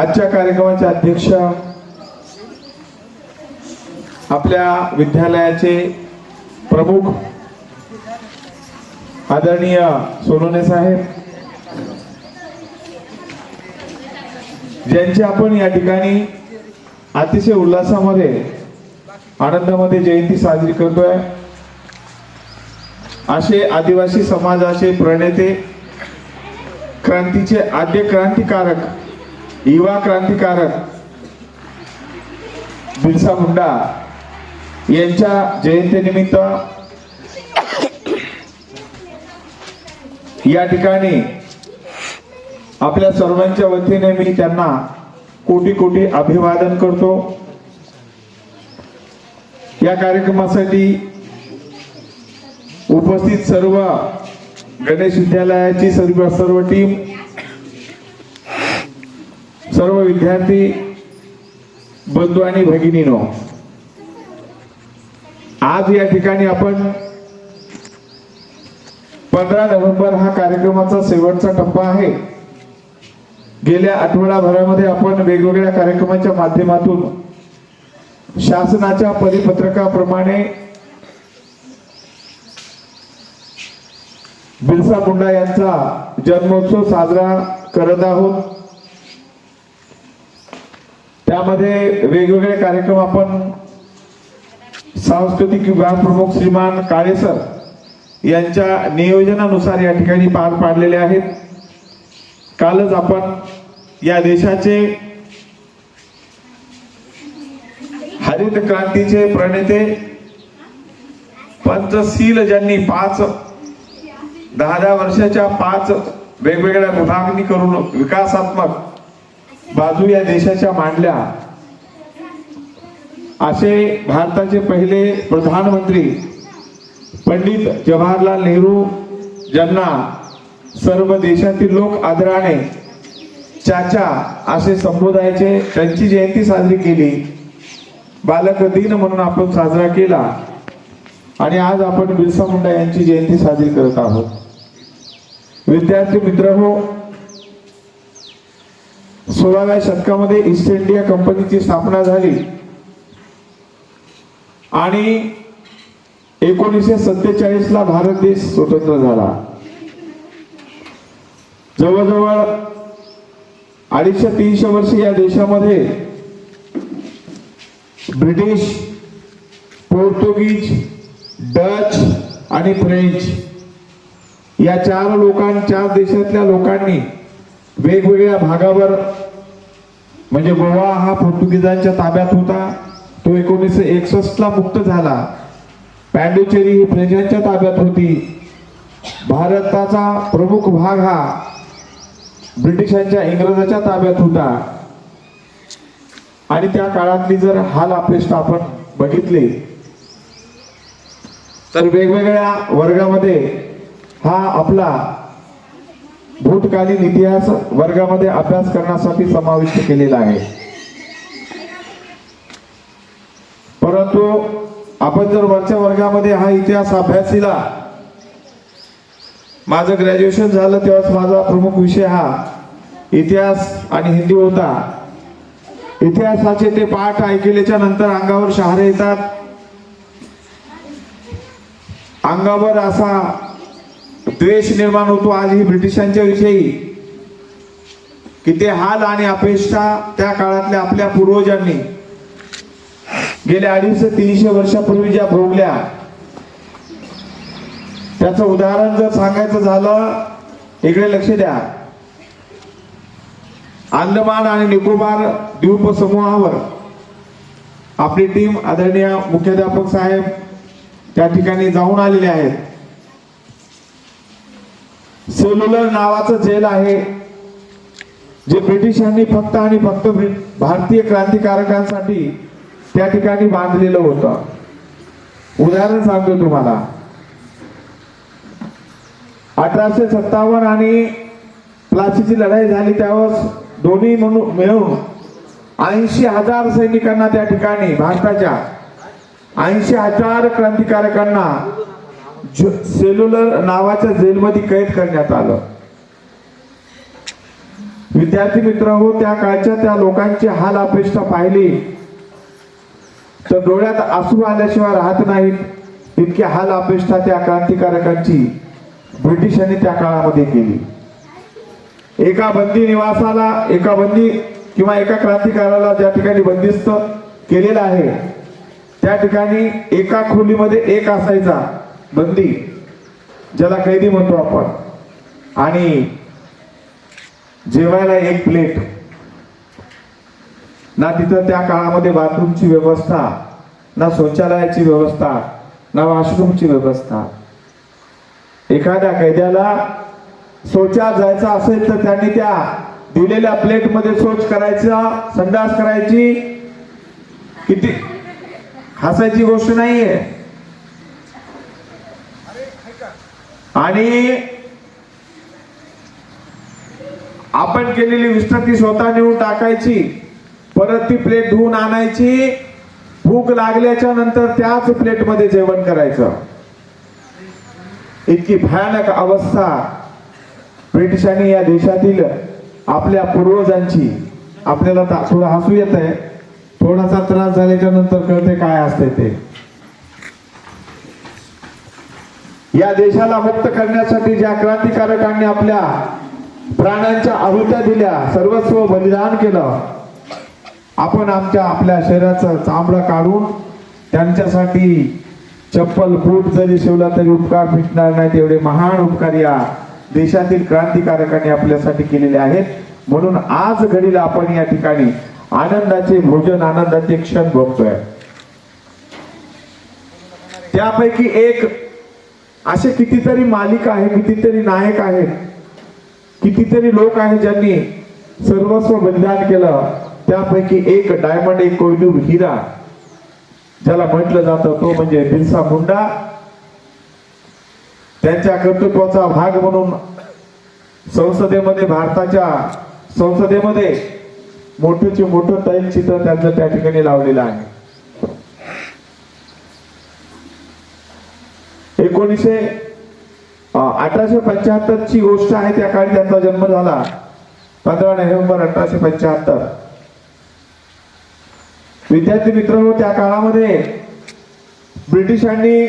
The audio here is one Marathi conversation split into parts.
आजच्या कार्यक्रमाचे अध्यक्ष आपल्या विद्यालयाचे प्रमुख आदरणीय सोनोने साहेब ज्यांची आपण या ठिकाणी अतिशय उल्हासामध्ये आनंदामध्ये जयंती साजरी करतोय. असे आदिवासी समाजाचे प्रणेते क्रांतीचे आद्य क्रांतिकारक युवा क्रांतिकारक बिरसा मुंडा यांच्या जयंतीनिमित्त या ठिकाणी आपल्या सर्वांच्या वतीने मी त्यांना कोटी कोटी अभिवादन करतो. या कार्यक्रमासाठी उपस्थित सर्व गणेश विद्यालयाची सर्व सर्व टीम सर्व विद्यार्थी बंधू आणि भगिनीनो आज या ठिकाणी आपण पंधरा नोव्हेंबर हा कार्यक्रमाचा शेवटचा टप्पा आहे. गेल्या आठवडाभरामध्ये आपण वेगवेगळ्या कार्यक्रमाच्या माध्यमातून शासनाच्या परिपत्रकाप्रमाणे बिरसा मुंडा यांचा जन्मोत्सव साजरा करत आहोत. त्यामध्ये वेगवेगळे कार्यक्रम आपण सांस्कृतिक विभाग प्रमुख श्रीमान काळेसर यांच्या नियोजनानुसार या ठिकाणी पार पाडलेले आहेत. कालच आपण या देशाचे हरित क्रांतीचे प्रणेते पंचशील ज्यांनी पाच दहा दहा वर्षाच्या पाच वेगवेगळ्या विभागणी करून विकासात्मक बाजू या देशाच्या मांडल्या. असे भारताचे पहिले प्रधानमंत्री पंडित जवाहरलाल नेहरू ज्यांना सर्व देशातील लोक आदराने चाचा असे संबोधायचे त्यांची जयंती साजरी केली. बालक दिन म्हणून आपण साजरा केला. आणि आज आपण बिरसा मुंडा यांची जयंती साजरी करत आहोत. विद्यार्थी मित्र हो सोळाव्या शतकामध्ये ईस्ट इंडिया कंपनीची स्थापना झाली. आणि एकोणीसशे सत्तेचाळीस ला भारत देश स्वतंत्र झाला. जवळजवळ अडीचशे तीनशे वर्ष या देशामध्ये ब्रिटिश पोर्तुगीज डच आणि फ्रेंच या चार लोकां चार देशातल्या लोकांनी वेगवेगळ्या भागावर म्हणजे गोवा हा पोर्तुगीजांच्या ताब्यात होता. तो एकोणीसशे एकसष्ट ला मुक्त झाला. पॅन्डुचेरी ही फ्रेंचांच्या ताब्यात होती. भारताचा प्रमुख भाग हा ब्रिटिशांच्या इंग्रजाच्या ताब्यात होता. आणि त्या काळातली जर हाल अपेष्ट आपण बघितले तर वेगवेगळ्या वर्गामध्ये हा आपला भूतकालीन इतिहास वर्गामध्ये अभ्यास करण्यासाठी समाविष्ट केलेला आहे. परंतु आपण जर वरच्या वर्गामध्ये हा इतिहास अभ्यासीला माझं ग्रॅज्युएशन झालं तेव्हाच माझा प्रमुख विषय हा इतिहास आणि हिंदी होता. इतिहासाचे ते पाठ ऐकल्याच्या नंतर अंगावर शहारे येतात. अंगावर असा द्वेष निर्माण होतो आज ही ब्रिटिशांच्या विषयी. की ते हाल आणि अपेक्षा त्या काळातल्या आपल्या पूर्वजांनी गेल्या अडीचशे तीनशे वर्षापूर्वी ज्या भोगल्या त्याचं उदाहरण जर सांगायचं झालं इकडे लक्ष द्या. अंदमान आणि निकोबार द्वीप समूहावर आपली टीम आदरणीय मुख्याध्यापक साहेब त्या ठिकाणी जाऊन आलेले आहेत. सेल्युलर नावाचं जेल आहे जे ब्रिटिशांनी फक्त आणि फक्त भारतीय क्रांतिकारकांसाठी त्या ठिकाणी बांधलेलं होतं. उदाहरण सांगतो तुम्हाला. अठराशे सत्तावन्न आणि प्लासीची लढाई झाली त्यावेळेस दोन्ही म्हणून मिळून ऐंशी हजार सैनिकांना त्या ठिकाणी भारताच्या ऐंशी हजार क्रांतिकारकांना सेल्युलर नावाच्या जेलमध्ये कैद करण्यात आलं. विद्यार्थी मित्र हो त्या काळच्या त्या लोकांची हाल अपेक्षा पाहिली. तर डोळ्यात आसू आल्याशिवाय राहत नाहीत. इतकी हाल अपेक्षा त्या क्रांतिकारकांची. ब्रिटिशांनी त्या काळामध्ये केली. एका बंदी निवासाला एका बंदी किंवा एका क्रांतिकाराला ज्या ठिकाणी बंदिस्त केलेलं आहे त्या ठिकाणी एका खोलीमध्ये एक असायचा. बंदी ज्याला कैदी म्हणतो आपण. आणि जेवायला एक प्लेट ना तिथं त्या काळामध्ये बाथरूमची व्यवस्था ना शौचालयाची व्यवस्था ना वॉशरूमची व्यवस्था. एखाद्या कैद्याला शौचा जायचं असेल तर त्यांनी त्या दिलेल्या प्लेटमध्ये शौच करायचा संडास करायची. किती? हसायची गोष्ट नाहीये. आणि आपण केलेली विष्ठा स्वतः नेऊन टाकायची परत ती प्लेट धुवून आणायची भूक लागल्याच्या नंतर त्याच प्लेटमध्ये जेवण करायचं. इतकी भयानक अवस्था ब्रिटिशांनी या देशातील आपल्या पूर्वजांची. आपल्याला थोडं हसू येत आहे थोडासा त्रास झाल्याच्यानंतर कळते काय असते ते. या देशाला मुक्त करण्यासाठी ज्या क्रांतिकारकांनी आपल्या प्राण्यांच्या आहुत्या दिल्या सर्वस्व बलिदान केलं आपण आमच्या आपल्या शरीराचं चामडं काढून त्यांच्यासाठी चप्पल बूट जरी शिवला तरी उपकार भेटणार नाहीत एवढे महान उपकार या देशातील क्रांतिकारकांनी आपल्यासाठी केलेले आहेत. म्हणून आज घडीला आपण या ठिकाणी आनंदाचे भोजन आनंदाचे क्षण भोगतोय त्यापैकी एक असे कितीतरी मालिक आहे कितीतरी नायक आहेत कितीतरी लोक आहेत ज्यांनी सर्वस्व बलिदान केलं. त्यापैकी एक डायमंड एक कोयदूर हिरा ज्याला म्हटलं जातं तो म्हणजे बिरसा मुंडा. त्यांच्या कर्तृत्वाचा भाग म्हणून संसदेमध्ये भारताच्या संसदेमध्ये मोठेचे मोठं तैलचित्र त्यांचं त्या ठिकाणी लावलेलं आहे. एकोणीसशे अठराशे पंच्याहत्तर ची गोष्ट आहे त्या काळी त्यांचा जन्म झाला. पंधरा नोव्हेंबर अठराशे पंच्याहत्तर. विद्यार्थी मित्र त्या काळामध्ये ब्रिटिशांनी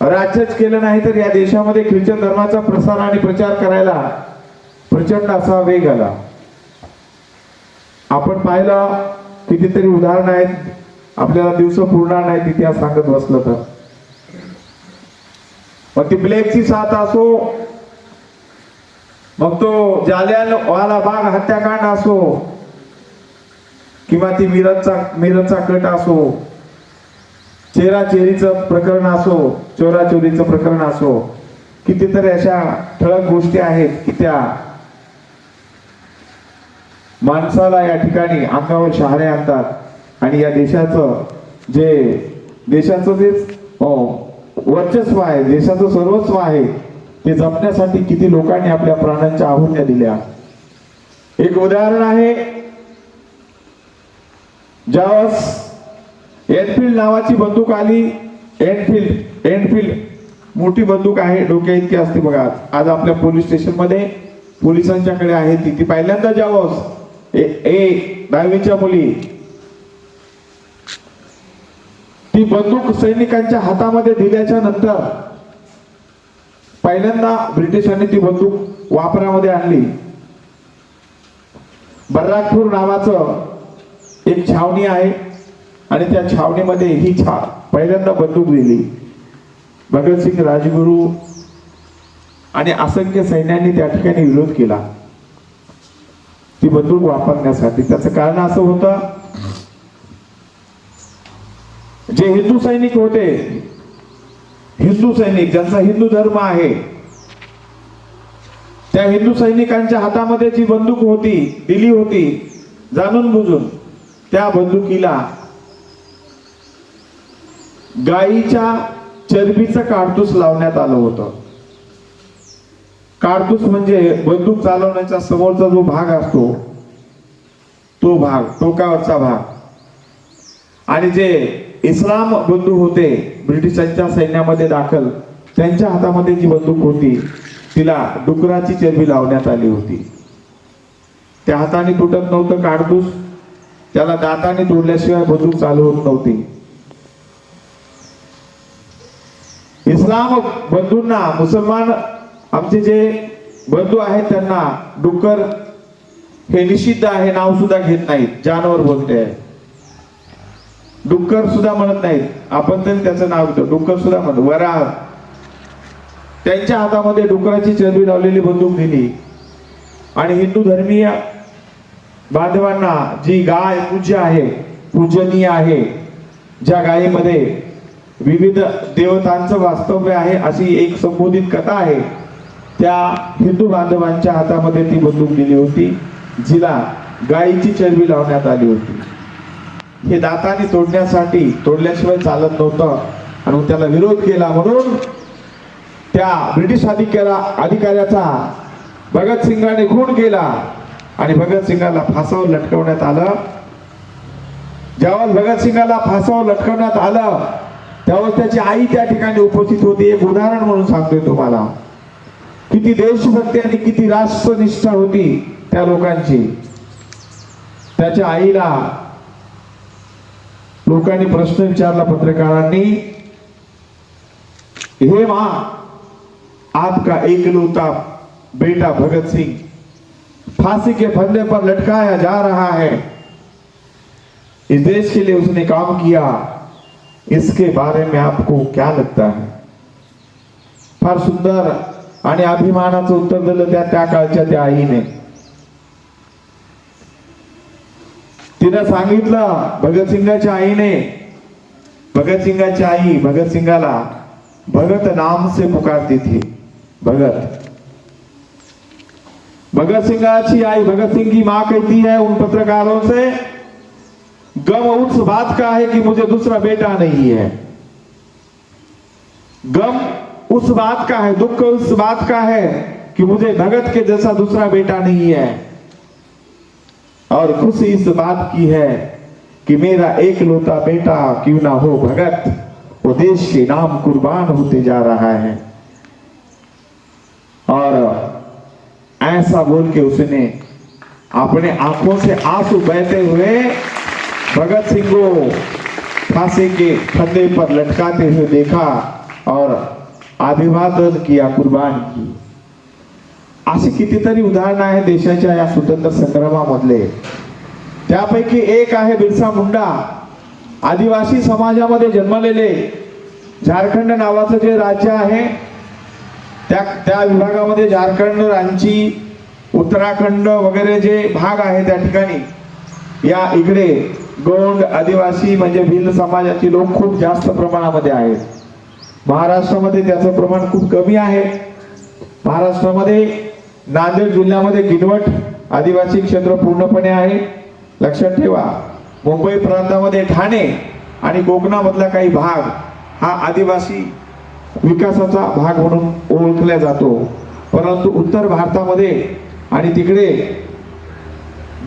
राज्यच केलं नाही तर या देशामध्ये ख्रिश्चन धर्माचा प्रसार आणि प्रचार करायला प्रचंड असा वेग आला. आपण पाहिलं कितीतरी उदाहरण आहेत. आपल्याला दिवस पुरणार नाहीत इतिहास सांगत बसलं तर. मग ती ब्लेकची साथ असो मग तो जालियान वाला बाग हत्याकांड असो किंवा ती मिरजचा मिरजचा कट असो चेराचेरीचं प्रकरण असो चोराचोरीचं प्रकरण असो कितीतरी अशा ठळक गोष्टी आहेत की त्या माणसाला या ठिकाणी अंगावर शहारे आणतात. आणि या देशाचं जे देशाचं जे हो, वर्चस्व आहे देशाचं सर्वस्व आहे. ते जपण्यासाठी किती लोकांनी आपल्या प्राणांच्या आहुत्या दिल्या. एक उदाहरण आहे. ज्यावेळेस एनफिल्ड नावाची बंदूक आली एनफिल्ड एनफिल्ड मोठी बंदूक आहे डोक्या इतकी असते बघा. आज. आपल्या पोलीस स्टेशनमध्ये पोलिसांच्याकडे आहे ती. ती पहिल्यांदा ज्यावेळेस ए ए दहावीच्या मुली ती बंदूक सैनिकांच्या हातामध्ये दिल्याच्या नंतर पहिल्यांदा ब्रिटिशांनी ती बंदूक वापरामध्ये आणली. बर्राकपूर नावाचं एक छावणी आहे आणि त्या छावणीमध्ये ही छा पहिल्यांदा बंदूक दिली. भगतसिंग राजगुरू आणि असंख्य सैन्यांनी त्या ठिकाणी विरोध केला. ती बंदूक वापरण्यासाठी. त्याचं कारण असं होतं जे हिंदू सैनिक होते हिंदू सैनिक ज्यांचा हिंदू धर्म आहे त्या हिंदू सैनिकांच्या हातामध्ये जी बंदूक होती दिली होती जाणून बुजून त्या बंदुकीला गायीच्या चरबीचं काडतूस लावण्यात आलं होतं. काडतूस म्हणजे बंदूक चालवण्याचा समोरचा जो भाग असतो तो भाग टोकावरचा भाग. आणि जे इस्लाम बंधू होते ब्रिटिशांच्या सैन्यामध्ये दाखल. त्यांच्या हातामध्ये जी बंदूक होती तिला डुकराची चरबी लावण्यात आली होती. त्या हाताने तुटत नव्हतं काडतूस. त्याला दाताने तोडल्याशिवाय बंदूक चालू होत नव्हती. इस्लाम बंधूंना मुसलमान आमचे जे बंधू आहेत त्यांना डुक्कर हे निषिद्ध आहे नाव सुद्धा घेत नाहीत. जानवर बोलते आहे. डुक्कर सुद्धा म्हणत नाहीत. आपण तरी त्याचं नाव घेतो. डुक्कर सुद्धा म्हणतो. वराह. त्यांच्या हातामध्ये डुकराची चरबी लावलेली बंदूक दिली. आणि हिंदू धर्मीय बांधवांना जी गाय पूज्य आहे पूजनीय आहे ज्या गायीमध्ये विविध देवतांचं वास्तव्य आहे अशी एक संबोधित कथा आहे त्या हिंदू बांधवांच्या हातामध्ये ती बंदूक दिली होती. जिला गायीची चरबी लावण्यात आली होती. हे दाताने तोडण्यासाठी तोडल्याशिवाय चालत नव्हतं. आणि त्याला विरोध केला म्हणून त्या ब्रिटिश अधिकाऱ्या अधिकाऱ्याचा भगतसिंगाने खून केला. आणि भगतसिंगाला फासावर लटकवण्यात आलं. जेव्हा भगतसिंगाला फासावर लटकवण्यात आलं तेव्हा त्याची आई त्या ठिकाणी उपस्थित होती. एक उदाहरण म्हणून सांगतोय तुम्हाला. किती देशभक्ती आणि किती राष्ट्रनिष्ठा होती त्या लोकांची. त्याच्या आईला लोकांनी प्रश्न विचारला पत्रकारांनी हे माँ आपका एकलौता बेटा भगत सिंह फांसी के फंदे पर लटकाया जा रहा है। इस देश के लिए उसने काम किया इसके बारे में आपको क्या लगता है? फार सुंदर आणि अभिमानाचं उत्तर दिलं त्या त्या काळच्या त्या आईने. तिनं सांगितलं, भगतसिंगाच्या आईने भगतसिंगाची आई, भगतसिंगाला, भगत नाम से पुकारती थी भगत. भगत सिंगाची आई भगत सिंह की माँ कहती है उन पत्रकारों से, गम उस बात का है कि मुझे दूसरा बेटा नहीं है. गम उस बात का है, दुख उस बात का है कि मुझे भगत के जैसा दूसरा बेटा नहीं है. और खुशी इस बात की है कि मेरा एक लोता बेटा क्यों ना हो भगत? वो देश के नाम कुर्बान होते जा रहा है। और ऐसा बोल के उसने अपने आँखों से आँसू बहते हुए भगत सिंह को फांसी के फंदे पर लटकाते हुए देखा और अभिवादन किया, कुर्बान की अशी कितीतरी उदाहरणं आहेत देशाच्या या स्वतंत्र संग्रामामधले. त्यापैकी एक आहे बिरसा मुंडा. आदिवासी समाजामध्ये जन्मलेले. झारखंड नावाचं जे राज्य आहे त्या त्या विभागामध्ये झारखंड रांची उत्तराखंड वगैरे जे भाग आहे त्या ठिकाणी या इकडे गोंड आदिवासी म्हणजे भिल्ल समाजाची लोक खूप जास्त प्रमाणामध्ये आहेत. महाराष्ट्रामध्ये त्याचं प्रमाण खूप कमी आहे. महाराष्ट्रामध्ये नांदेड जिल्ह्यामध्ये किनवट आदिवासी क्षेत्र पूर्णपणे आहे. लक्षात ठेवा मुंबई प्रांतामध्ये ठाणे आणि कोकणामधला काही भाग हा आदिवासी विकासाचा भाग म्हणून ओळखला जातो. परंतु उत्तर भारतामध्ये आणि तिकडे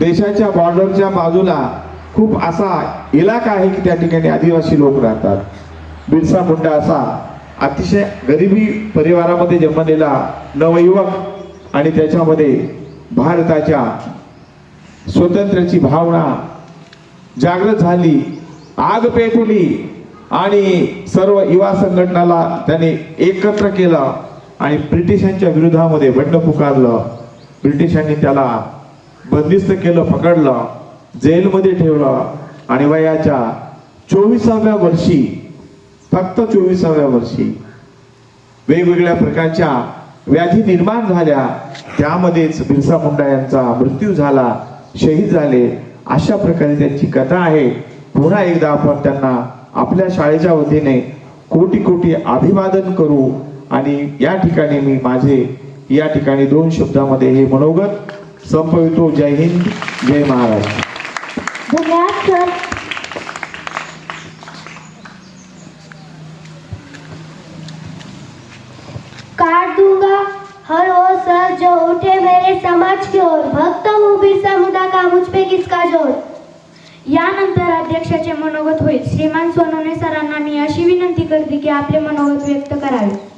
देशाच्या बॉर्डरच्या बाजूला खूप असा इलाका आहे की त्या ठिकाणी आदिवासी लोक राहतात. बिरसा मुंडा असा अतिशय गरिबी परिवारामध्ये जन्मलेला नवयुवक आणि त्याच्यामध्ये भारताच्या स्वातंत्र्याची भावना जागृत झाली आग पेटवली आणि सर्व युवा संघटनाला त्याने एकत्र केलं आणि ब्रिटिशांच्या विरोधामध्ये बंड पुकारलं. ब्रिटिशांनी त्याला बंदिस्त केलं पकडलं जेलमध्ये ठेवलं आणि वयाच्या चोवीसाव्या वर्षी फक्त चोवीसाव्या वर्षी वेगवेगळ्या प्रकारच्या व्याधी निर्माण झाल्या. त्यामध्येच बिरसा मुंडा यांचा मृत्यू झाला शहीद झाले. अशा प्रकारे त्यांची कथा आहे. पुन्हा एकदा आपण त्यांना आपल्या शाळेच्या वतीने कोटी कोटी अभिवादन करू. आणि या ठिकाणी मी माझे या ठिकाणी दोन शब्दामध्ये हे मनोगत संपवितो. जय हिंद जय महाराष्ट्र. धन्यवाद सर काट दूंगा हर वो सर जो उठे मेरे समाज की ओर भक्त हूँ बिरसा मुंडा का मुझ पे किसका जोर? यानंतर अध्यक्षाचे मनोगत होईल. श्रीमान सोनवणे सरांना मी अशी विनंती करते की आपले मनोगत व्यक्त करावे.